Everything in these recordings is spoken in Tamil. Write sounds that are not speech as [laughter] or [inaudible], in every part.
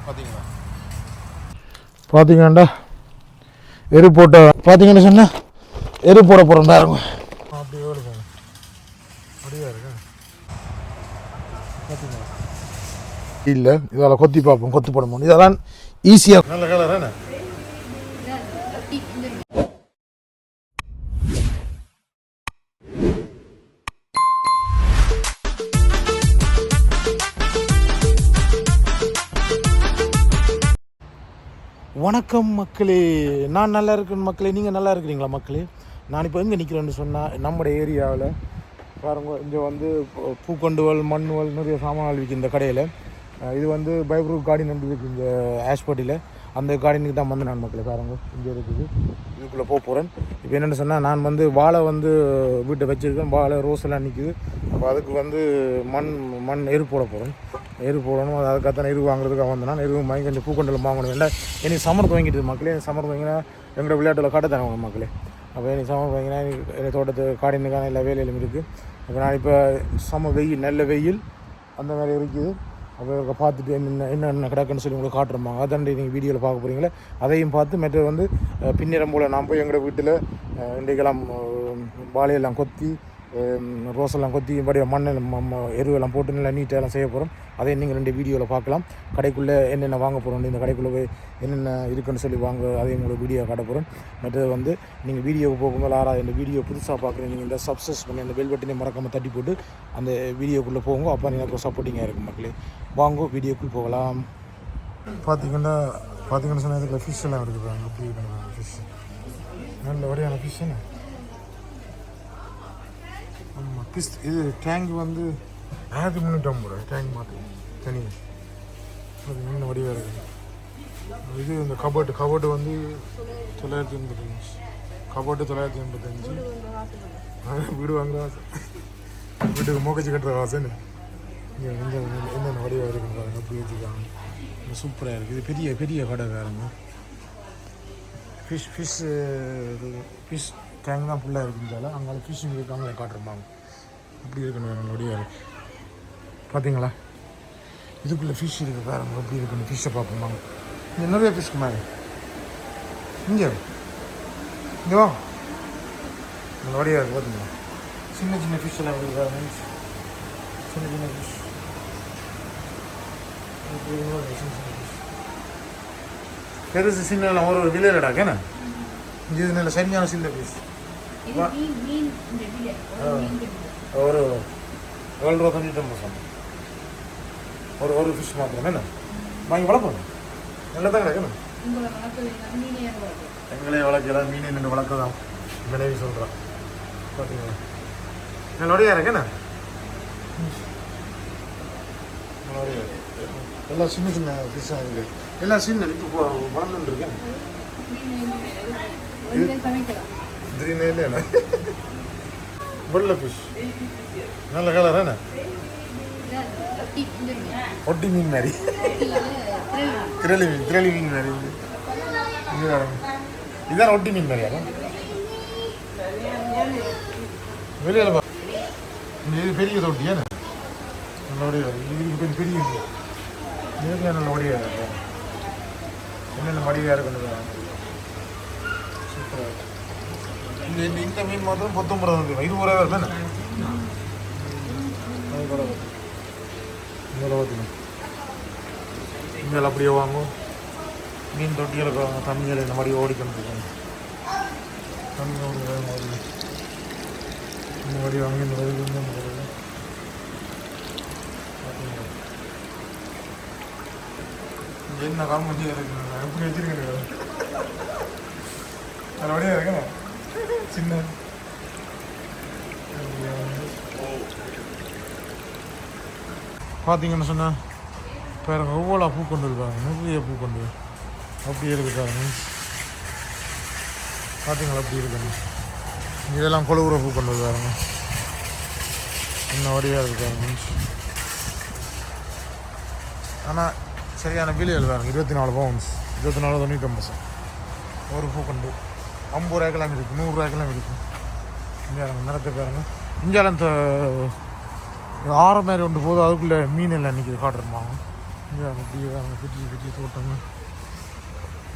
பார்த்தீங்களா பார்த்தீங்கண்டா எரு போட்ட பார்த்தீங்கன்னு சொன்னா எரு போட போகிறோம்டா இருக்கும் அப்படி இருக்கு அப்படியா இருக்கு பார்த்தீங்களா இல்லை. இதால் கொத்தி பார்ப்போம் கொத்து போட முடியும் இதெல்லாம் ஈஸியாக நல்ல கலர் வணக்கம் மக்களே. நான் நல்லா இருக்கேன் மக்களே. நீங்கள் நல்லா இருக்கிறீங்களா மக்களே? நான் இப்போ எங்கே நிற்கிறேன்னு சொன்னால் நம்முடைய ஏரியாவில் பாருங்க இங்கே வந்து பூ- பூக்கொண்டுவல் மண்ணுவல் நிறைய சாமான்கள் விற்கும் இந்த கடையில். இது வந்து பைப்ரூக் கார்டன் வந்து இந்த ஆஷ்பட்டியில் அந்த கார்டனுக்கு தான் வந்து நான் மக்களே பாருங்க இங்கே இருக்குது. இதுக்குள்ளே போக போகிறேன் இப்போ என்னென்னு சொன்னால் நான் வந்து வாழை வந்து வீட்டை வச்சுருக்கேன். வாழை ரோஸ் எல்லாம் நிற்குது அப்போ அதுக்கு வந்து மண் மண் எரு போட போகிறேன் எரு போடணும். அது அதுக்காகத்தான் எரு வாங்குறதுக்காக வந்தேன் நான். எரு வாங்கி கொஞ்சம் பூக்கொண்டல் வாங்கணும். ஏன்னா எனக்கு சமர் துவங்கிட்டு மக்களே. சமர் வாங்கினா துவங்கினா எங்களோட விளையாட்டில் காட்ட தரணும் மக்களே. அப்போ எனக்கு சமர் துவங்கினா எனக்கு தோட்டத்து காடினுக்கான எல்லா வேலையிலும் இருக்குது இப்போ நான் இப்போ சம வெயில் நல்ல வெயில் அந்த மாதிரி இருக்குது. அவங்க பார்த்துட்டு என்னென்ன என்னென்ன கிடக்குன்னு சொல்லி உங்களுக்கு காட்டுறோமாங்க அதான் நீங்கள் வீடியோவில் பார்க்க போகிறீங்களே அதையும் பார்த்து மற்ற வந்து பின்னிடம் பின்னிறம் போல் நான் போய் எங்களோட வீட்டில் இன்றைக்கெல்லாம் வாழையெல்லாம் கொத்தி ரோஸெல்லாம் கொத்தி இப்படி மண்ணில் ம- ம- எருவெல்லாம் போட்டு நல்லா நீட்டாக எல்லாம் செய்ய போகிறோம் அதையும் நீங்கள் ரெண்டு வீடியோவில் பார்க்கலாம். கடைக்குள்ளே என்னென்ன வாங்க போகிறோம் இந்த கடைக்குள்ளே போய் என்னென்ன இருக்குன்னு சொல்லி வாங்க அதையும் உங்களுக்கு வீடியோ காட்ட போகிறோம் மற்றது வந்து நீங்கள் வீடியோவுக்கு போகும்போது ஆறா இந்த வீடியோ புதுசாக பார்க்குறீங்க நீங்கள் இந்த சப்ஸ்கிரைப் பண்ணி அந்த பெல் பட்டனை மறக்காமல் தட்டி போட்டு அந்த வீடியோக்குள்ளே போங்க. அப்போ எனக்கு சப்போர்ட்டிங்காக இருக்கும் மக்களே. வாங்க வீடியோக்குள் போகலாம். பார்த்தீங்கன்னா பார்த்தீங்கன்னு சொன்னால் இதில் ஃபிஷ் எல்லாம் இருக்குது அப்படி இருக்கிறாங்க ஃபிஷ் நல்ல வரையான ஃபிஷ் என்ன? ஆமாம் ஃபிஷ் இது டேங்க் வந்து ஆயிரத்தி முந்நூற்றி ஐம்பது டேங்க் மாற்றி தனியாக அது இன்னும் வடிவாக இருக்குது இது இந்த கபோர்டு. கபோர்டு வந்து தொள்ளாயிரத்தி எண்பத்தஞ்சு கபோர்டு தொள்ளாயிரத்தி எண்பத்தஞ்சு வீடு வாங்குற ஆசை. வீட்டுக்கு மூக்கச்சி கட்டுற ஆசைன்னு இங்கே வந்து என்னென்ன வடிவாக இருக்குன்னு பாருங்கள் அப்படி வச்சுருக்காங்க சூப்பராக இருக்குது இது பெரிய பெரிய கடை வேறுங்க ஃபிஷ் ஃபிஷ் ஃபிஷ் டேங்க் தான் ஃபுல்லாக இருக்குந்தால அங்கே ஃபிஷ்ஷிங் இருக்காங்க காட்டுருப்பாங்க. அப்படி இருக்கணும் வடிவாக இருக்குது பார்த்தீங்களா இதுக்குள்ளே ஃபிஷ் இருக்குது பாருங்க அப்படி இருக்குன்னு ஃபிஷ்ஷை பார்ப்போம் இங்கே நிறைய ஃபிஷ் மாதிரி இங்கே. இங்கே வா. வடிவாக வடியாக பார்த்தீங்களா சின்ன சின்ன ஃபிஷ் எல்லாம் இருக்குது பாருங்க. சின்ன சின்ன ஃபிஷ் பெருசு சின்ன ஒரு ஒரு விலையிலடா கேன இது நல்ல சரியான இந்த விலை ஒரு ஏழு ரூபா தொண்ணூற்றி சொன்னேன் ஒரு ஒரு ஃபிஷ் மாத்திரம் என்ன வாங்கி வளர்ப்போம். நல்லா தான் கிடக்கணும் எங்களே வளர்க்கலாம் மீன் நின்று வளர்க்கலாம். மனைவி சொல்கிறான் பார்த்தீங்களா என்னுடைய இருக்கேண்ணா எல்லாம் சின்ன சின்ன ஃபிஷ்ஷாக இருக்குது எல்லாம் சின்ன இப்போ வளர்ந்துட்டு இருக்கேன். மீன் சமைக்கலாம் திடீர்னு இல்லைண்ணா வெள்ளை ஃபிஷ் நல்ல கலர் என்ன? ஒட்டி மீன் மாதிரி. திரளி மீன் திரளி மீன் மாதிரி இது. இதான் ஒட்டி மீன் மாதிரியா? வெளியில் இது பெரிய தொட்டி ஏன்னா நல்லபடியாக இருக்கு இதுக்கு பெரிய இதுக்கு இது. இதுக்கு இருக்கும் என்னென்ன மடியாக இருக்குன்னு சூப்பராக இந்த இந்த- மீன் மாத்திரம் பத்தொம்பது ரூபா இருபது ரூபா தானே? அது கூட பார்த்தீங்க இங்கே அப்படியே வாங்கும் மீன் தொட்டி இருக்கிறவங்க தண்ணியில் இந்த மாதிரி ஓடிக்கொண்டு இருக்காங்க தண்ணி ஓடி வேகம் இந்த மாதிரி வாங்கி இந்த மாதிரி இந்த மாதிரி பார்த்தீங்களா? என்ன என்ன முடிஞ்சு இருக்கு எப்படி வச்சிருக்கேன் வழியாக இருக்கேன் சின்ன. பார்த்தீங்கன்னு சொன்னால் பாருங்க ஒவ்வொரு பூ கொண்டு இருக்காங்க நிறைய பூ கொண்டு அப்படி இருக்கு மீன்ஸ் பார்த்தீங்களா அப்படி இருக்குங்க இதெல்லாம் கொழுவுற பூ கொண்டு இருக்காருங்க இன்னும் வடிவாக இருக்கு ஆனால் சரியான விலையில் வேணும் இருபத்தி நாலு பவுன்ஸ் இருபத்தி நாலு தொண்ணூற்றொம்பது ஒரு பூக்கண்டு ஐம்பது ரூபாய்க்கெல்லாம் இருக்குது நூறுரூவாய்க்கெல்லாம் இருக்குது இந்தியாவில் நிறத்தை பாருங்க. இந்தியாவில் இந்த ஆற மாதிரி ஒன்று போதும். அதுக்குள்ளே மீன் எல்லாம் நிற்கிது காட்டுறமாங்க இந்தியாவில் அப்படியே வேறு குட்டி குட்டி தோட்டங்க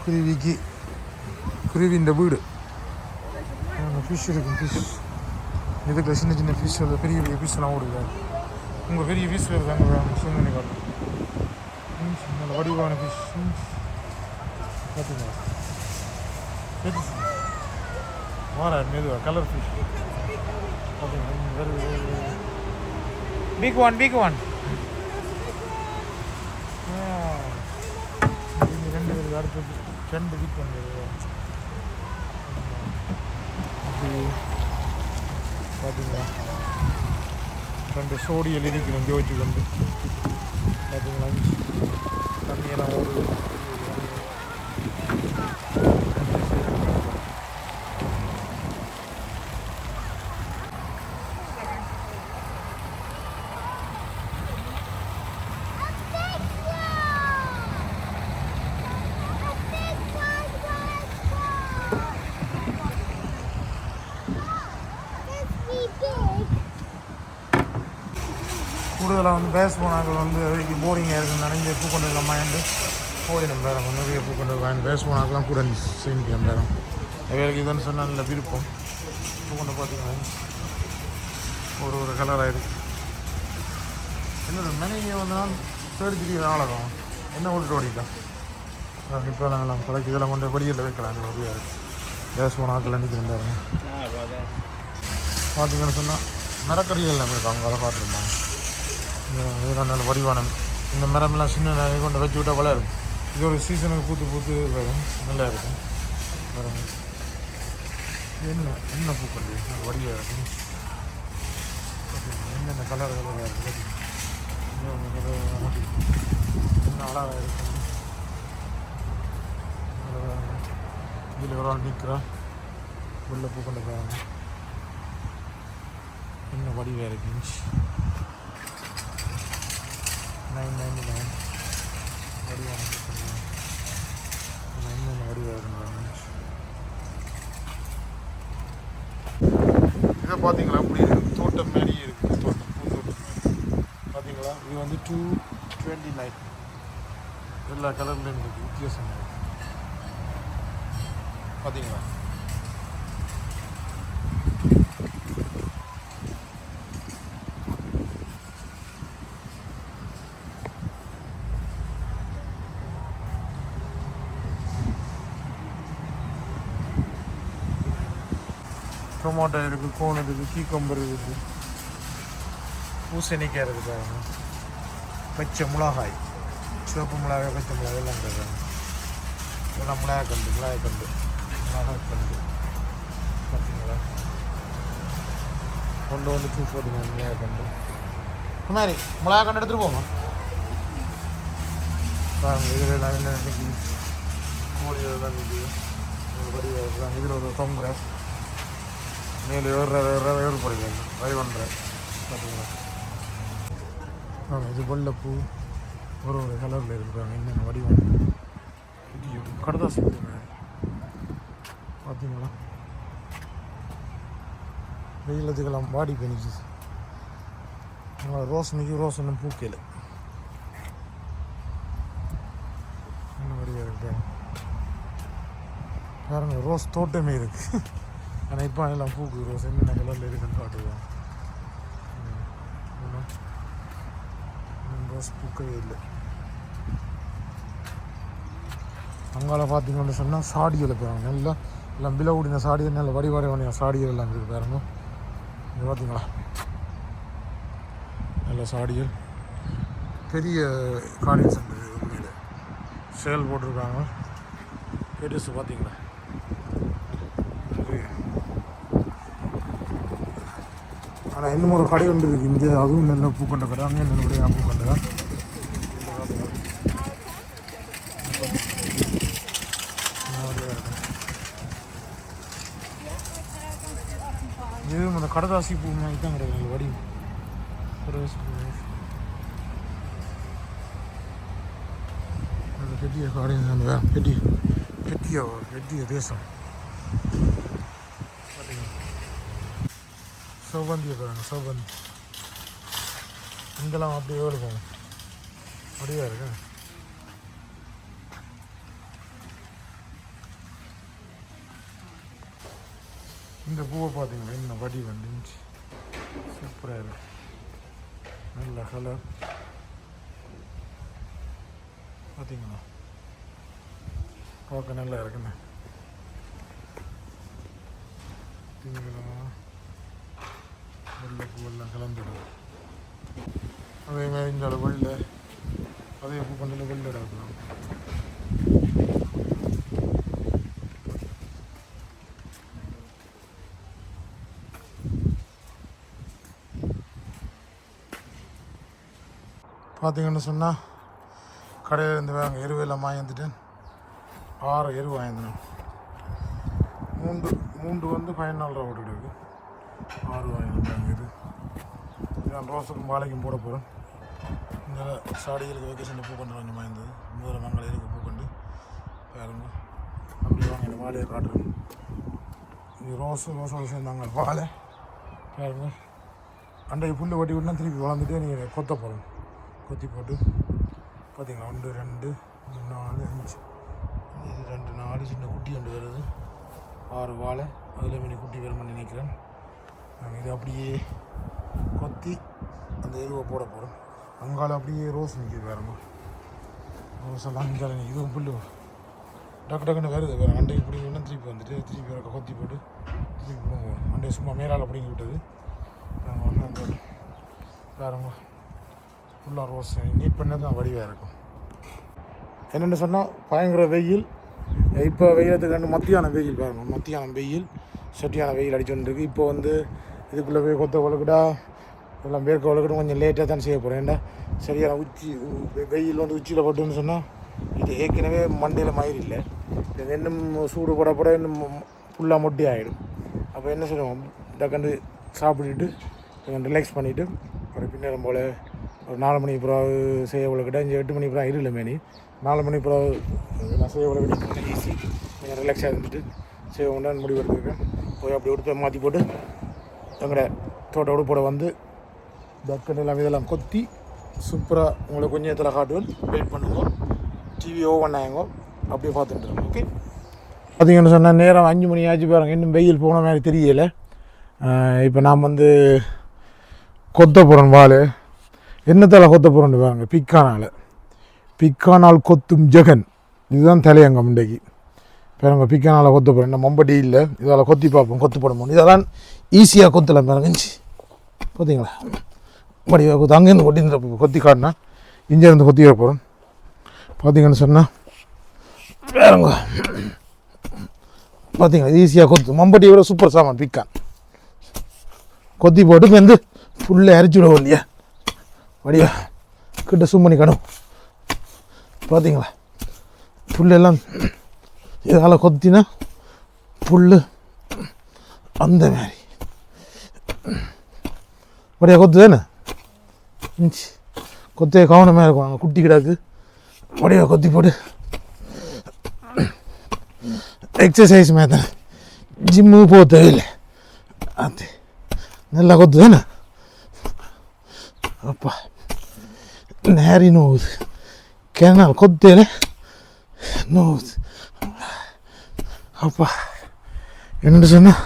குருவிக்கு குருவின்ற வீடு. ஃபிஷ் இருக்கும் ஃபிஷ் இதுக்குள்ள சின்ன சின்ன ஃபிஷ் பெரிய பெரிய ஃபிஷ்லாம் ஓடுது. உங்கள் பெரிய ஃபிஷ் வருது அங்கே ஸ்விம் காட்டும் ம், நல்ல வடிவான ஃபிஷ் பார்த்தீங்களா பெருசு வார மெதுவா கலர் ஃபிஷ் பார்த்தீங்களா வருது பிக் ஒன் பிக் ஒன் ரெண்டு பேருக்கு அடுத்தது ரெண்டு பிக் ஒன் அப்படி பார்த்தீங்களா ரெண்டு சோடியல் இருக்கணும் ஜோதிச்சு கொண்டு பார்த்தீங்களா தண்ணியெல்லாம் ஓடுது கூடுதலாக வந்து பேஸ் போனாக்கள் வந்து அதுக்கு போரிங்காக இருக்குது நிறைய பூக்கொண்டு இல்லாமல் போயிடும் பேரம் நிறைய பூக்கொண்டு வாங்கி பேஸ் போனாக்கெல்லாம் கூட செஞ்சுக்கலாம் பேரம் வேலைக்கு இதுன்னு சொன்னால் நல்ல விருப்பம். பூக்கொண்டு பார்த்தீங்கன்னா ஒரு ஒரு கலராக இருக்கு. என்னோட மனைவியை வந்து நான் தேடி திரிய ஆளகம் என்ன விட்டுட்டு ஓடிட்டான் இப்போ நாங்கள் கொலைக்கு இதெல்லாம் கொண்டு வெளியில் வைக்கலாம். உதவியாக இருக்குது பேஸ் போனாக்கள் நிற்கிறேன் பாருங்க பார்த்தீங்கன்னு சொன்னால் மரக்கறிகள் எல்லாமே இருக்கு அவங்க அதை பார்த்துருந்தாங்க இது நல்ல வடிவான இந்த மரம்லாம் சின்ன நிறைய கொண்டு வச்சு விட்டால் வளரும். இது ஒரு சீசனுக்கு பூத்து பூத்து வரும். நல்லா இருக்கும். வரும். என்ன என்ன பூக்கள் வடிவாக இருக்கும் என்னென்ன கலர் கலராக இருக்குது என்ன அழகாக இருக்கும் இதில் ஒரு ஆள் நிற்கிறா உள்ள பூ கொண்டு போகிறாங்க என்ன வடிவாக இருக்குங்க நைன் நைன்டி நைன் வடிவாக நைன் நைன் வடிவாக இதை பார்த்தீங்களா அப்படி இருக்குது தோட்டம் மாதிரியே இருக்குது தோட்டம் பூந்தோட்டம் தோட்டம் பார்த்தீங்களா இது வந்து டூ டுவெண்ட்டி நைன் எல்லா கலர்லேயும் இருக்குது வித்தியாசம் பார்த்தீங்களா டொமேட்டோ இருக்குது கோன் இருக்குது கீக்கம்பர் இருக்குது பூசணிக்காய் இருக்குது பாருங்க. பச்சை மிளகாய். சிவப்பு மிளகாய் பச்சை மிளகாய் எல்லாம் கிடையாது இதெல்லாம் மிளகாய் கண்டு மிளகாய் கண்டு மிளகாய் கண்டு பார்த்தீங்களா? கொண்டு வந்து சூப் போட்டுங்க மிளகாய் கண்டு மாதிரி மிளகாய் கண்டு எடுத்துகிட்டு போகணும் பாருங்க இதில் எல்லாம் என்ன நிற்கிது கோழி இதெல்லாம் நிற்கிது இதில் ஒரு தொங்குறேன் மேலே ஏறுற ஏறுற ஏறு போடுங்க ட்ரை பண்ணுறேன் பார்த்தீங்களா ஆமாம் இது வெள்ளைப்பூ ஒரு ஒரு கலரில் இருக்கிறாங்க என்னென்ன வடிவம். இது கடதாசி பூங்க பார்த்தீங்களா வெயிலத்துக்கெல்லாம் வாடி பண்ணிச்சு ரோஸ் நிற்கி ரோஸ் இன்னும் பூக்கல என்ன வடிவாக இருக்கு? பாருங்கள் ரோஸ் தோட்டமே இருக்குது ஆனால் இப்போ எல்லாம் பூக்கு ரோஸ் என்னென்ன கலரில் இருக்குன்னு காட்டுவேன் ரோஸ் பூக்கவே இல்லை. அங்கால பார்த்தீங்கன்னு சொன்னால் சாடியில் போகிறாங்க நல்லா எல்லாம் பில ஊடின சாடிகள் நல்ல வடிவாரி வரைவான சாடிகள் எல்லாம் இருக்குது பாருங்க. இது பார்த்தீங்களா நல்ல சாடிகள். பெரிய கார்டியன்ஸ் சென்டர் உண்மையில் சேல் போட்டிருக்காங்க. பெருசு பார்த்தீங்களா ஆனால் இன்னும் ஒரு கடை ஒன்று இருக்குது இங்கே அதுவும் நல்ல பூ பூக்கொண்ட கடை அங்கே நல்லபடியாக பூக்கொண்ட தான் இது அந்த கடதாசி பூ மாதிரி தான் கிடையாது வடிவம். கடதாசி பூ. மாதிரி. பெரிய காடு பெரிய பெரிய பெரிய தேசம். சௌபந்தியை பாருங்க சௌபந்தி இங்கெல்லாம் அப்படியே இருக்கும். அப்படியே இருக்கு. இந்த பூவை பார்த்தீங்களா? இந்த வடி வந்துச்சு சூப்பராக இருக்கு. நல்ல கலர் பார்த்தீங்களா? பார்க்க நல்லா இருக்குண்ணே பார்த்தீங்களா வெள்ளை பூவெல்லாம் கலந்துடும். அதே மாதிரி இந்த வெள்ளை அதே பூ பண்ணில் வெள்ளை இருக்கும் பார்த்தீங்கன்னு சொன்னால் கடையில் இருந்து வாங்க எருவெல்லாம் வாங்கிட்டுட்டேன் ஆறு எரு வாங்கினேன் மூன்று மூன்று வந்து பதினாலு ரூபா ஓட்டு ஆறு வாங்கினேன் இது. நான் ரோஸுக்கும் வாழைக்கும் போட போகிறேன் இந்த சாடிகளுக்கு வெக்கேஷனில் பூ கொண்டு கொஞ்சமாக இருந்தது முதல்ல மங்களையிலுக்கு பூ பாருங்க. அப்படி வாங்கின வாழையை காட்டுறேன் இது ரோஸு ரோஸோட சேர்ந்தாங்க வாழை. பாருங்க. அன்றைக்கு புல்லு வட்டி விட்டுனா திருப்பி வளர்ந்துட்டே நீங்கள் கொத்த போகிறோம் கொத்தி போட்டு பார்த்தீங்களா ஒன்று ரெண்டு மூணு நாலு அஞ்சு. இது ரெண்டு நாலு சின்ன குட்டி ரெண்டு வருது. ஆறு வாழை. அதில் மணி குட்டி வரும்னு நினைக்கிறேன். நான் இதை அப்படியே கொத்தி அந்த எருவை போட போகிறோம் அங்கால அப்படியே ரோஸ் நிற்கிது வேறமா ரோஸ் எல்லாம் அஞ்சால இதுவும் புல்லு. டக்கு டக்குன்னு வருது. வேறு அண்டைக்கு இப்படி வேணும் திருப்பி வந்துட்டு திருப்பி வேற கொத்தி போட்டு திருப்பி போடுவோம் அண்டையை சும்மா மேலால் பிடிங்கி விட்டது. நாங்கள் வந்து அந்த வேறமா ஃபுல்லாக ரோஸ். நீட் பண்ணது தான் வடிவாக இருக்கும். என்னென்னு சொன்னால் பயங்கர வெயில். இப்போ வெயிலத்துக்கு ரெண்டு மத்தியான வெயில் பாருங்கள் மத்தியானம் வெயில் சட்டியான வெயில் அடிச்சுட்டு இப்போ வந்து இதுக்குள்ளே போய் கொத்த வளர்க்குடா எல்லாம் பேர்க்க வளர்க்கணும் கொஞ்சம் லேட்டாக தான் செய்ய போகிறேன் ஏன்டா சரியான உச்சி வெயில் வந்து உச்சியில் போட்டுன்னு சொன்னால் இது ஏற்கனவே மண்டையில் மயிர் இல்லை இது இன்னும் சூடு போட போட இன்னும் ஃபுல்லாக மொட்டி ஆகிடும் அப்போ என்ன செய்வோம் டக்குன்னு சாப்பிட்டுட்டு கொஞ்சம் ரிலாக்ஸ் பண்ணிவிட்டு ஒரு பின்னேரம் போல் ஒரு நாலு மணி பிறகு செய்ய விளக்கிட்ட இங்கே எட்டு மணி பிறகு இருள மேனி. நாலு மணி பிறகு நான் செய்ய விளக்கிட்டு ஈஸி கொஞ்சம் ரிலாக்ஸாக இருந்துட்டு செய்ய முடிவு எடுத்துருக்கேன் போய் அப்படி கொடுத்து மாற்றி போட்டு எங்களோட தோட்ட உடுப்போட வந்து தக்கன் எல்லாம் இதெல்லாம் கொத்தி சூப்பராக உங்களை கொஞ்சம் இதில் காட்டுவேன். வெயிட் பண்ணுங்க டிவி ஓவன் ஆகுங்க அப்படியே பார்த்துட்டு இருக்கோம் ஓகே பார்த்தீங்கன்னு சொன்னால் நேரம் அஞ்சு மணி ஆச்சு பாருங்க. இன்னும் வெயில் போன மாதிரி தெரியலை. இப்போ நான் வந்து கொத்த போகிறேன் வாள் என்னத்தால் கொத்த போகிறேன்னு பாருங்க? பிக்கானால். பிக்கானால் கொத்தும் ஜெகன். இதுதான் தலையங்கம் இன்றைக்கு. பாருங்க பிக்கானால் கொத்த போகிறேன் இந்த மொம்படி இல்லை. இதால் கொத்தி பார்ப்போம். கொத்து போட முடியும். இதெல்லாம் ஈஸியாக கொத்தலாம் பாருங்க பார்த்தீங்களா வடிவாக கொத்து. அங்கேருந்து கொட்டி கொத்தி காட்டினா இங்கேருந்து கொத்தி வர போகிறோம் பார்த்தீங்கன்னு சொன்னால் பாருங்க. பார்த்தீங்களா ஈஸியாக கொத்து. மம்பட்டியை விட சூப்பர் சாமான் பிக்கான் கொத்தி போட்டு வந்து ஃபுல்லாக அரைச்சி விடுவோம் இல்லையா? வடிவா கிட்ட சும்மணி கணும். பார்த்தீங்களா புல்லெல்லாம் இதால் கொத்தினா புல் அந்த மாதிரி. ஒரே கொத்து தானே இஞ்சி. கொத்தே கவனமாக இருக்கும். அங்கே குட்டி கிடாக்கு. ஒடையை கொத்தி போட்டு. எக்ஸசைஸ் மேத்தேன் ஜிம்மு போக தேவையில்லை. அது நல்லா கொத்து தானே அப்பா. நேரி நோவுது. கிணறு கொத்தேல நோவுது. அப்பா. என்ன சொன்னால்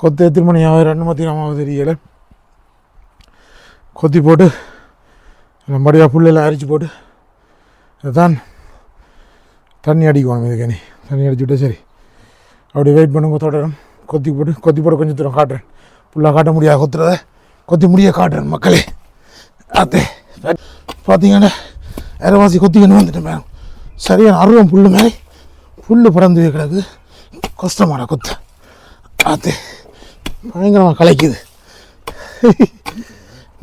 கொத்து எத்தனை மணி ஆகுது? ரெண்டு மத்தி ஆகுது தெரியல. கொத்தி போட்டு மறுபடியும் புல்லெல்லாம் அரிச்சு போட்டு இதுதான் தண்ணி அடிக்குவாங்க இதுக்கு நீ தண்ணி அடிச்சு சரி. அப்படி வெயிட் பண்ணுங்க தொடரும். கொத்தி போட்டு கொத்தி போட்டு கொஞ்சம் தூரம் காட்டுறேன். ஃபுல்லாக காட்ட முடியாது கொத்துறத. கொத்தி முடிய காட்டுறேன் மக்களே. அத்தே பார்த்தீங்கன்னா அரைவாசி கொத்திக்கணும் வந்துட்டேன் மேடம் சரியான அருவம் புல்லு மேலே. புல் பறந்து கிடக்குது கஷ்டமான கொத்து. ஆத்தே பயங்கரமாக கலைக்குது.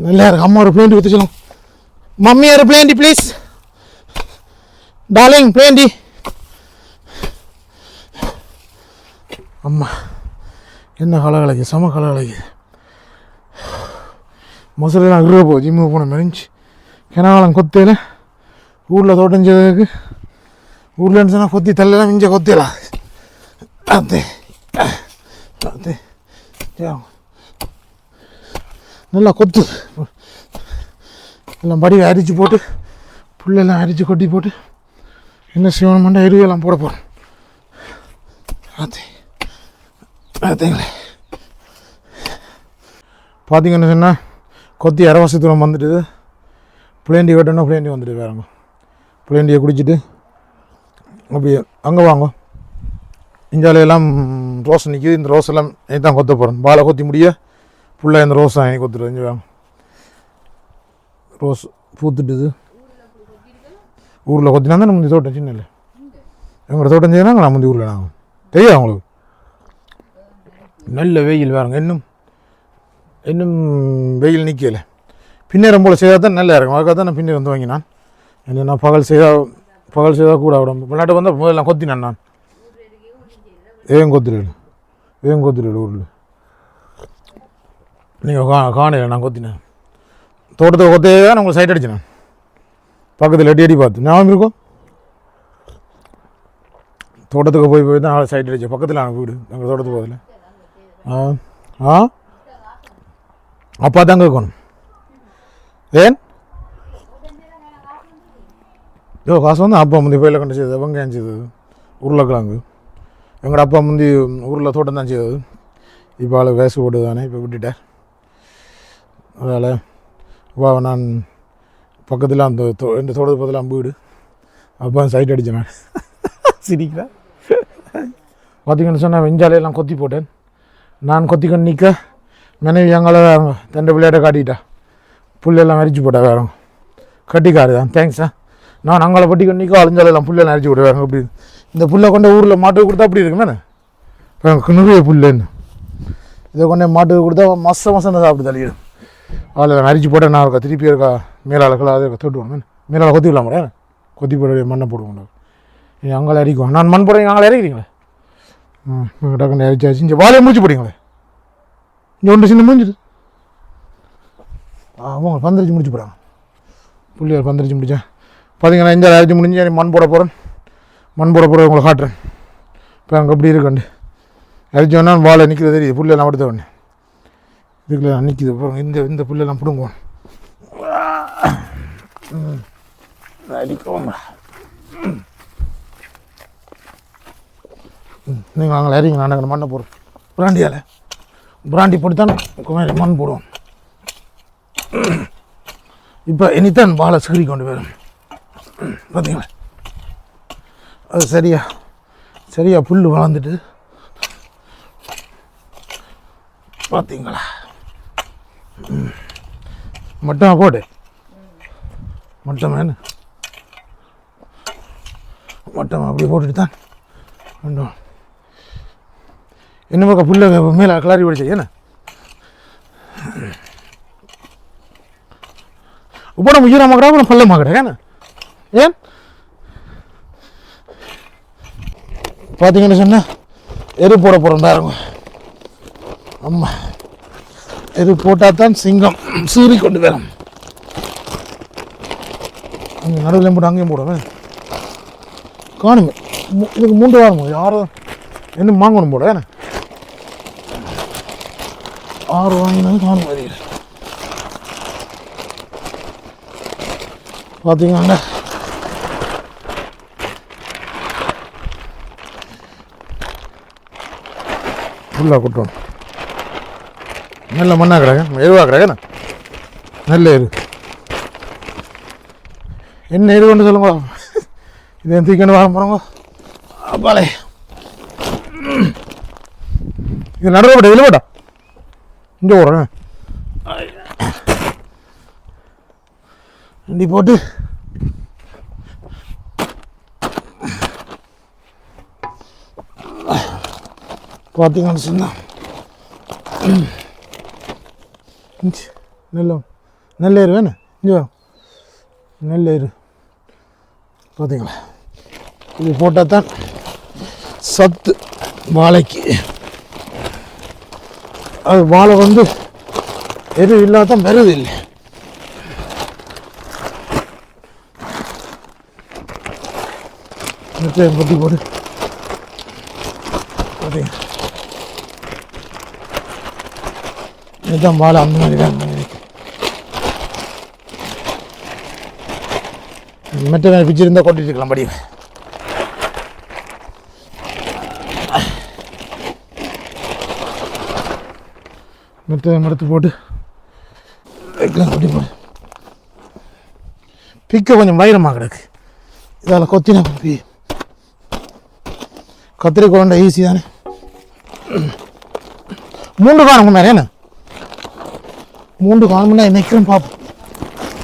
நல்லா இருக்கு. அம்மா ஒரு பிளேண்டி ஊற்றி சொல்லும் மம்மி ஒரு பிளேண்டி ப்ளீஸ் டார்லிங் பிளேண்டி அம்மா என்ன கால கலைக்கு செம களை கலைக்கு மொசலாம் இருக்க போ ஜிம்முக்கு போன மெரிஞ்சு கிணவாளம் கொத்தையில் ஊரில் தோட்டஞ்சதுக்கு செய்ததுக்கு ஊரில் சொன்னால் கொத்தி தள்ளலாம் மிஞ்ச கொத்திடலாம். அது அது நல்லா கொத்து. எல்லாம் படியை அரிச்சு போட்டு புல்லெல்லாம் அரிச்சு கொட்டி போட்டு என்ன செய்யணும் மண்டை எருவெல்லாம் போட போகிறோம் பார்த்தீங்களே பார்த்தீங்கன்னு சொன்னால் கொத்தி அரவாசி தூரம் வந்துட்டுது. புளேண்டி வெட்டணும் புளேண்டி வந்துட்டு வேறங்க புளேண்டியை குடிச்சிட்டு அப்படியே அங்கே வாங்க. இஞ்சாலையெல்லாம் எல்லாம் ரோஸ் நிற்கிது இந்த ரோஸ் எல்லாம் தான் கொத்த போகிறேன் பாலை கொத்தி முடிய ஃபுல்லாக இந்த ரோஸ் தான் கொத்துட்டு இங்கே வாங்க. ரோஸ் பூத்துட்டுது. ஊரில் கொத்தினா தான் முந்தி தோட்டம் சின்ன இல்லை? எங்களோட தோட்டம் செய்யறாங்க நான் முந்தி ஊரில் நாங்கள் தெரியும் அவங்களுக்கு நல்ல வெயில் வேறுங்க இன்னும் இன்னும் வெயில் நிற்கலை பின்னேறம் போல் செய்தால் தான் நல்லா இருக்கும். அதுக்காக தான் நான் பின்னேரம் வந்து வாங்கினான். என்ன நான் பகல் செய்தால் பகல் செய்தால் கூட விடும் விளையாட்டு வந்தால் முதல்ல கொத்தினேன் நான். ஏன் கொத்துறேன் ஏன் கொத்துறேன் ஊரில். நீங்கள் கா காணையில் நான் கொத்தினேன் தோட்டத்தை கொத்தே தான் உங்களுக்கு சைட் அடிச்சினேன். பக்கத்தில் அடி அடி பார்த்து. ஞாபகம் இருக்கும் தோட்டத்துக்கு போய் போய் தான் சைட் அடித்தேன் பக்கத்தில் எனக்கு வீடு நாங்கள் தோட்டத்துக்கு போதில் ஆ ஆ? அப்பா தாங்க இருக்கணும். ஏன்? யோ காசு வந்து அப்பா முந்தி பயில கண்டு செய்தது வெங்காயம் செய்தது உருளைக்கிழங்கு. எங்களோட அப்பா முந்தி ஊரில் தோட்டம் தான் செய்தது. இப்போ ஆள் வேசு போட்டு தானே இப்போ விட்டுட்டார். அதனால் வா நான் பக்கத்தில் அந்த தோ- இந்த தோட்டத்து பக்கத்தில் வீடு. அப்பா சைட் அடித்தேன் நான். [laughs] சிரிக்கிறேன் பார்த்தீங்கன்னு சொன்னால் வெஞ்சாலையெல்லாம் கொத்தி போட்டேன். நான் கொத்திக்கொண்டு நிற்க மனைவி எங்களை தண்டை பிள்ளையாட்ட காட்டிட்டா. புல்லெல்லாம் அரிச்சு போட்டா வேறங்க கட்டிக்காரு தான். தேங்க்ஸ் நான் அங்களை பட்டிக்கொண்டு நிற்க அழிஞ்சாலெல்லாம் புல்லெல்லாம் அரிச்சு போட்டு வேறு. அப்படி இந்த புல்லை கொண்டு ஊரில் மாட்டுக்கு கொடுத்தா அப்படி இருக்குமே கிணறு புல்லுன்னு. இதை கொண்டு மாட்டுக்கு கொடுத்தா மச மசம் சாப்பிட்டு தள்ளிடும். அதில் அரிச்சு போட்டால் நான் இருக்கா? திருப்பி இருக்கா? மேலாளர்கள் அதை தொட்டுவாங்க மேலாள கொத்தி விடலாம் முடியாது கொத்தி போட மண்ணை போடுவோம் நீ அங்கே அரிக்கும். நான் மண் போடுறீங்க அங்கே இறக்கிறீங்களே? ம் டக்குன்னு அரிச்சாச்சு. இங்கே வாழையை முடிச்சு போடுங்களே இங்கே ஒன்று சின்ன முடிஞ்சுது அவங்க பந்தரிச்சு முடிச்சு போகிறாங்க புள்ளியார் பந்தரிச்சு முடித்தேன் பார்த்தீங்கன்னா இந்த அரிச்சு முடிஞ்சு மண் போட போகிறேன் மண் போட போகிற உங்களை காட்டுறேன். இப்போ அங்கே எப்படி இருக்கண்டு அரிச்சோன்னா வாழை நிற்கிறது தெரியுது. புல்லெல்லாம் எடுத்த உடனே இதுக்குள்ள நிற்கிது அப்புறம் இந்த இந்த புல்லெல்லாம் பிடுங்குவோம். ம். நீங்கள் அங்கே இறங்கி நான் அங்கே மண்ணை போடுறோம் பிராண்டியால் பிராண்டி போட்டு தான் மண் போடுவோம். இப்போ இனித்தான் வாழை சீறி கொண்டு வரும் பார்த்தீங்களா அது சரியா சரியா புல் வளர்ந்துட்டு. பார்த்தீங்களா? ம். மட்டமா போடு. மட்டமா என்ன? மட்டமா அப்படி போட்டுட்டு தான். வேண்டும் என்ன பக்கம் புல்ல மேலே கிளாரி பிடிச்ச என்ன? இப்போ நம்ம ஈரமாக அப்புறம் பள்ளமாக்கடா ஏன்னா ஏன்? பார்த்தீங்கன்னு சொன்னால் எரு போட போகிறோம் ஆமாம் எரு போட்டால் தான் சிங்கம் சீறி கொண்டு வரும். அங்கே நடுவில் போட்டு அங்கேயும் போடுவேன். காணுங்க. இதுக்கு மூன்று வாரம் யாரும் என்ன வாங்கணும் போட என்ன? ஆறு வாங்கினது காணும் மாதிரி பார்த்தீங்கன்னா ஃபுல்லாக கொட்டணும் நல்ல மண்ணாக கிடக்கு எருவாக கிடக்குண்ணா நல்ல எரு என்ன எரு கொண்டு சொல்லுங்க இதை தூக்கிட்டு வர போகிறோங்க அப்பாலே இது நடுவில் போட்ட இதில் போட்டா இங்கே போடுறேன் பார்த்தீங்கன்னு சொன்னால் நல்ல நல்ல வேணும். இங்கே வா. நல்ல பார்த்தீங்களா இது போட்டால் தான் சத்து வாழைக்கு. அது வாழை வந்து எரு இல்லாதான் வருது இல்லை. மிச்சத்தை பற்றி போடு. பார்த்தீங்க இதுதான் வாழை அந்த மாதிரி தான். மெட்ட பிச்சு இருந்தால் கொட்டிட்டு இருக்கலாம் படி மற்ற எடுத்து போட்டு வைக்கலாம் கொட்டி போடு. பிக்க கொஞ்சம் வைரமாக கிடக்கு. இதால் கொத்தினா பி. கத்திரி கொண்ட ஈஸி தானே. மூன்று காணும் மேலே என்ன? மூன்று காலம்னா நிற்கிறேன் பார்ப்போம்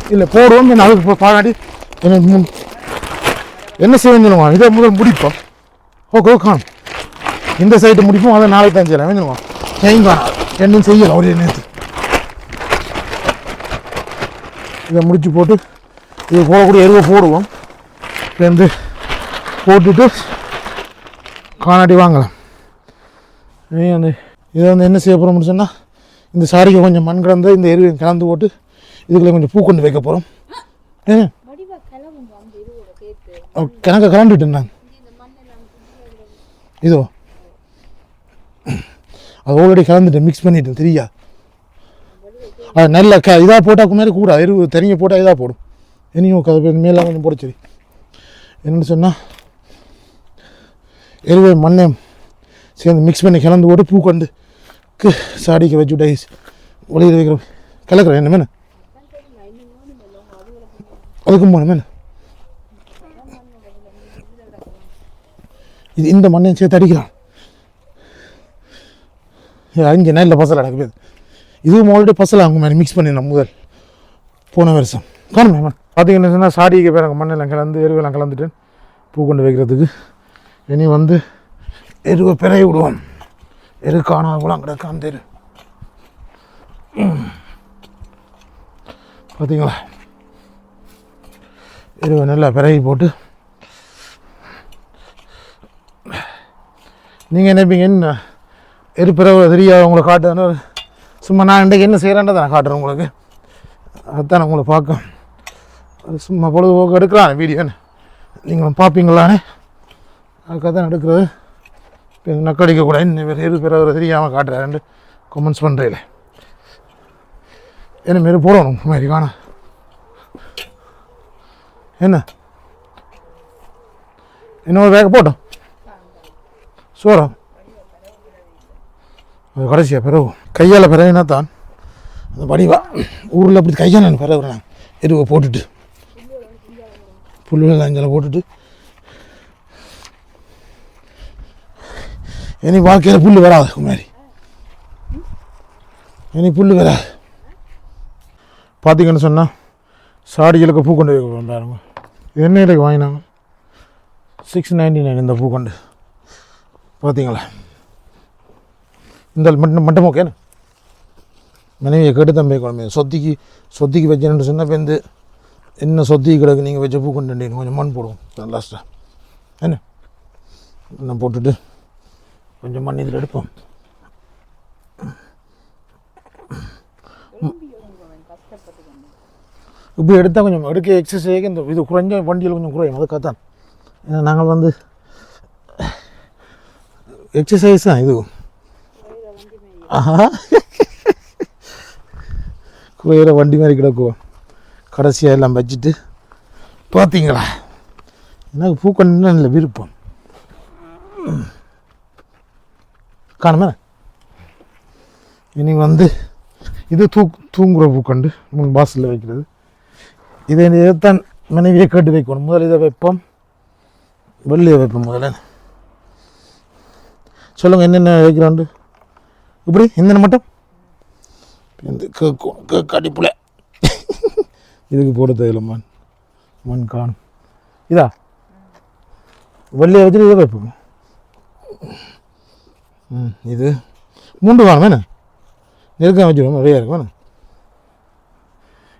இல்லை போடுவோம். நாளைக்கு அதுக்கு பாராட்டி எனக்கு மூணு- என்ன செய்யணும் இதை முதல் முடிப்போம். ஓகே காணும் இந்த சைட்டு முடிப்போம் அதை நாளைக்கு தான் செய்யலாம். வேணுவான் டைம் என்னும் செய்யலாம் ஒரே நேரத்து இதை முடிச்சு போட்டு இது போடக்கூடிய எருவை போடுவோம். சேர்ந்து போட்டுட்டு காணாட்டி வாங்கலாம். இதை வந்து என்ன செய்ய போகிறோம்னு சொன்னால் இந்த சாரிக்கு கொஞ்சம் மண் கலந்து இந்த எருவை கலந்து போட்டு இதுக்குள்ள கொஞ்சம் பூ கொண்டு வைக்க போகிறோம் கணக்கை கலந்துட்டு நான். இதோ. அது ஆல்ரெடி கலந்துட்டேன் மிக்ஸ் பண்ணிட்டேன் தெரியா அது நல்ல க இதாக போட்டாக்கு மாதிரி கூட எருவு தனியாக போட்டால் இதாக போடும். இனியும் கதை மேலாம் கொஞ்சம் போட சரி. என்னென்னு சொன்னால் எருவை மண்ணை சேர்ந்து மிக்ஸ் பண்ணி கலந்து போட்டு பூ கொண்டு கு சாடிக்கு வச்சு டைஸ் ஒளியில் வைக்கிற கலக்கிறேன் என்ன அதுக்கும் போன இது இந்த மண்ணையும் சேர்த்து அடிக்கிறான் அஞ்சு நாளில் பசல் அடக்குது இதுவும் ஆல்ரெடி பசல் அவங்க மேலே மிக்ஸ் பண்ணிடலாம் முதல் போன வருஷம் காணுமே மேம் பார்த்தீங்கன்னா சொன்னால் சாடிக்கு பேர் மண்ணெல்லாம் கலந்து எருவெல்லாம் கலந்துட்டு பூ கொண்டு வைக்கிறதுக்கு இனி வந்து எருவை பிறைய விடுவோம் இருக்கானா காணாத கூட கிடக்கு அந்த எரு பார்த்தீங்களா எருவை நல்லா பிறகி போட்டு. நீங்கள் நினைப்பீங்க என்ன? எரிப்பிறவு தெரியாது உங்களை காட்டுன்னு சும்மா நான் இன்றைக்கு என்ன செய்கிறேன்றதை நான் காட்டுறேன் உங்களுக்கு. அதுதான் உங்களை பார்க்க. அது சும்மா பொழுதுபோக்கு எடுக்கிறான் வீடியோன்னு. நீங்களும் பார்ப்பீங்களானே அதுக்காக தான் எடுக்கிறது. இப்போ நக்கடிக்கக்கூடாது இன்னும் வேறு எரு பிறகு தெரியாமல் காட்டுறாருன்னு கமெண்ட்ஸ் பண்ணுறேன் என்ன மாரி போடணும் மாதிரி காண. என்ன? இன்னொரு பேக் போட்டோம். சோறா? அது கடைசியாக பிறகு. கையால் பிறகுனா தான். அந்த படிவா ஊரில் அப்படி கையால் பிறகு நான் எருவை போட்டுட்டு. புல்லு அஞ்சலை போட்டுட்டு. இனி வாழ்க்கையில் புல் வராது குமாரி. இனி புல் வராது. பார்த்தீங்கன்னு சொன்னால் சாடிகளுக்கு பூ கொண்டு வைக்க பாருங்க. இது என்ன வாங்கினாங்க. சிக்ஸ் நைன்டி நைன் இந்த பூ கொண்டு பார்த்தீங்களா இந்த மட்டும் மட்டும் ஓகேண்ணா மனைவியை கேட்டு தம்பி குழம்பு. சொத்திக்கு சொத்திக்கு வச்சேன்னு சொன்னால் இப்போ என்ன சொத்தி கிடக்கு நீங்கள் வச்ச பூ கொண்டு கொஞ்சம் மண் போடுவோம். லாஸ்ட்டாக என்ன? இன்னும் போட்டுட்டு கொஞ்சம் மண் இதில் எடுப்போம். இப்படி எடுத்தால் கொஞ்சம் எடுக்க எக்ஸசைஸ் இந்த இது குறைஞ்ச வண்டியில் கொஞ்சம் குறையும். அதுக்காகத்தான். ஏன்னா நாங்கள் வந்து எக்ஸசைஸ் தான் இது. ஆஹா. குறையிற வண்டி மாதிரி கிடக்குவோம் கடைசியாக எல்லாம் வச்சுட்டு பார்த்தீங்களா எனக்கு பூக்கொண்டு இல்லை விருப்பம். காணுமே இனி வந்து இது தூ தூங்குற பூக்கண்டு முன் பாசலில் வைக்கிறது. இதை இதைத்தான் மனைவியை கேட்டு வைக்கணும். முதல் இதை வைப்போம். வெள்ளியை வைப்போம் முதல்ல. சொல்லுங்கள் என்னென்ன வைக்கிறாண்டு? இப்படி என்னென்ன மட்டும்? இந்த கேட்கும் கேட்க இதுக்கு போட தேவையில்ல மண். மண் காணும். இதா? வெள்ளியை வச்சுட்டு இதை வைப்போம். ம் இது மூன்று வாரம் வேணே நெருக்கம் வச்சுருவோம் நிறையா இருக்கும் வேணே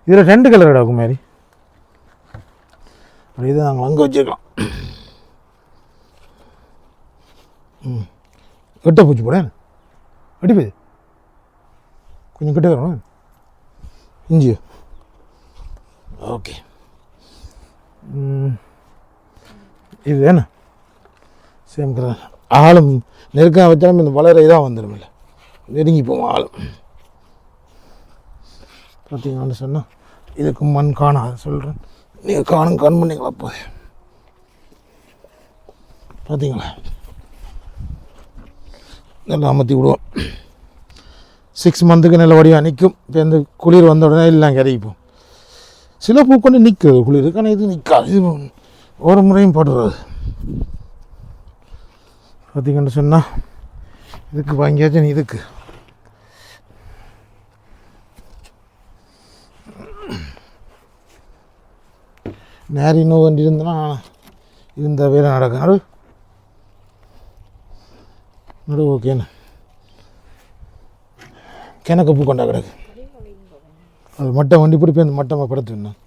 இதில் ரெண்டு கலர் இருக்கும் மாதிரி அப்படி இதை நாங்கள் அங்கே வச்சுருக்கலாம். ம். எட்ட பூச்சி போட அடிப்பது கொஞ்சம் கிட்ட வரணும் இஞ்சி. ஓகே. இது இது சேம் கலர் ஆளும் நெருக்கம் வச்சாலும் இந்த வளர இதாக வந்துடும்ல நெருங்கி போவோம் ஆளும் பார்த்தீங்கன்னு சொன்னால் இதுக்கு மண் காணாது சொல்கிறேன் நீங்கள் காணும் கண் பண்ணிங்களா போய் பார்த்தீங்களா? நல்லா அமர்த்தி விடுவோம். சிக்ஸ் மந்த்துக்கு நல்ல வடிவாக நிற்கும். இப்போ இந்த குளிர் வந்த உடனே எல்லாம் கரைப்போம் சில பூ கொண்டு நிற்குது குளிர் ஆனால் இது நிற்காது. இது ஒரு முறையும் போடுறது. பார்த்திங்கன்னு சொன்னால் இதுக்கு வாங்கியாச்சும் இதுக்கு. நேரி நோய் வண்டி இருந்தனா இந்த வேலை நடக்கும். நடு. நடு ஓகேண்ணா கிணக்கு பூ கொண்டா கிடக்கு. அது மட்டை வண்டி பிடிப்பி அந்த மட்டமாக படுத்துருந்தேன்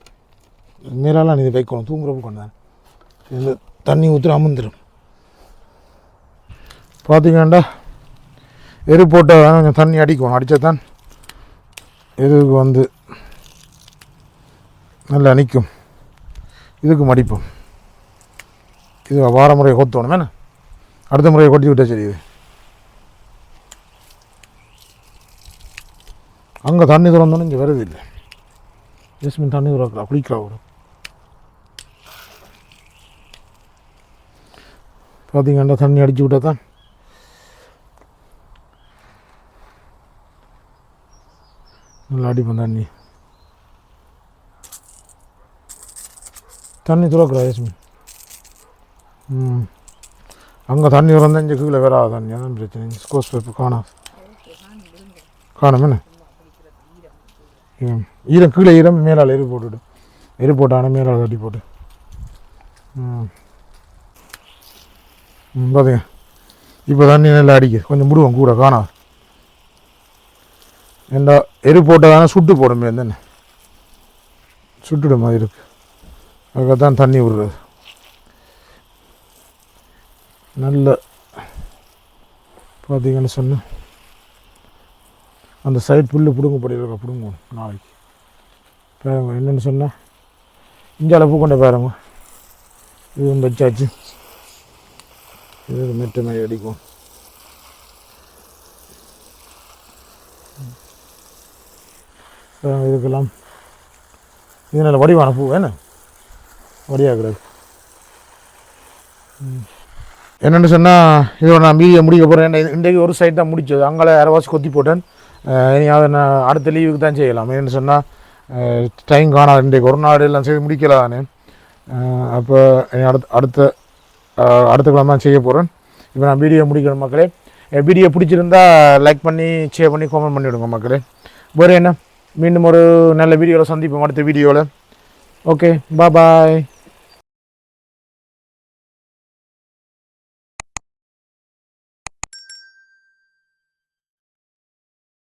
மேலாலாம் இது வைக்கணும் தூங்குற பூ கொண்டேன் தண்ணி ஊற்றுற அமர்ந்துடும் பார்த்தீங்கண்டா எரு போட்டால் தான் கொஞ்சம் தண்ணி அடிக்கும். அடித்தா தான் எருவுக்கு வந்து நல்லா நிற்கும் இதுக்கு மடிப்போம் இது வார முறையை கொத்தணும் என்ன? அடுத்த முறையை கொட்டி விட்டா சரி இது. அங்கே தண்ணி திறந்தோன்னு இங்கே வருது இல்லை. ஜஸ்மின் தண்ணி திறக்கிறா குளிக்கிறா ஒரு பார்த்தீங்கன்னா தண்ணி அடிச்சு விட்டா தான் நல்லா அடிப்போம் தண்ணி தண்ணி துறக்கிறா யஸ்மி ம். அங்கே தண்ணி திறந்தா இங்கே கீழே வராது தண்ணி அதான் பிரச்சனை. ஸ்கோஸ் பேப்பர் காணாது காணும் என்ன? ஈரம் கீழே ஈரம் மேலால் எரி போட்டுவிடு எரி போட்டான மேலால் கட்டி போட்டு. ம். ம் இப்போ தண்ணி நல்லா அடிக்குது. கொஞ்சம் முடுவோம் கூட காணாது இந்த எரு போட்டதான சுட்டு போடுமே தானே சுட்டுட மாதிரி இருக்குது அதுக்காக தான் தண்ணி விடுறது. நல்ல பார்த்தீங்கன்னு சொன்னால் அந்த சைட் புல்லு பிடுங்க படியிருக்க பிடுங்கணும் நாளைக்கு. பாருங்க என்னென்னு சொன்னால் இஞ்சால பூ கொண்டு பாருங்க. இது வச்சாச்சு. இது மெட்ட மாதிரி அடிக்கும். இதுக்கெல்லாம். இது நல்ல வடிவான பூ என்ன? வடியாகிறது என்னென்னு சொன்னால் இதோட நான் மீதியை முடிக்க போகிறேன் இன்றைக்கு ஒரு சைட் தான் முடிச்சது. அங்கே அரைவாசி கொத்தி போட்டேன். இனி அதை நான் அடுத்த லீவுக்கு தான் செய்யலாம். என்னென்னு சொன்னால் டைம் காணாது இன்றைக்கு ஒரு நாடு எல்லாம் செய்து முடிக்கல தானே அப்போ இனி அடுத்த அடுத்த அடுத்த கிழமை தான் செய்ய போகிறேன் இப்போ நான் வீடியோ முடிக்கிறேன் மக்களே. வீடியோ பிடிச்சிருந்தா லைக் பண்ணி ஷேர் பண்ணி கமெண்ட் பண்ணிவிடுங்க மக்களே. வேறு என்ன? மீண்டும் ஒரு நல்ல வீடியோவில் சந்திப்போம் அடுத்த வீடியோவில் ஓகே பாய்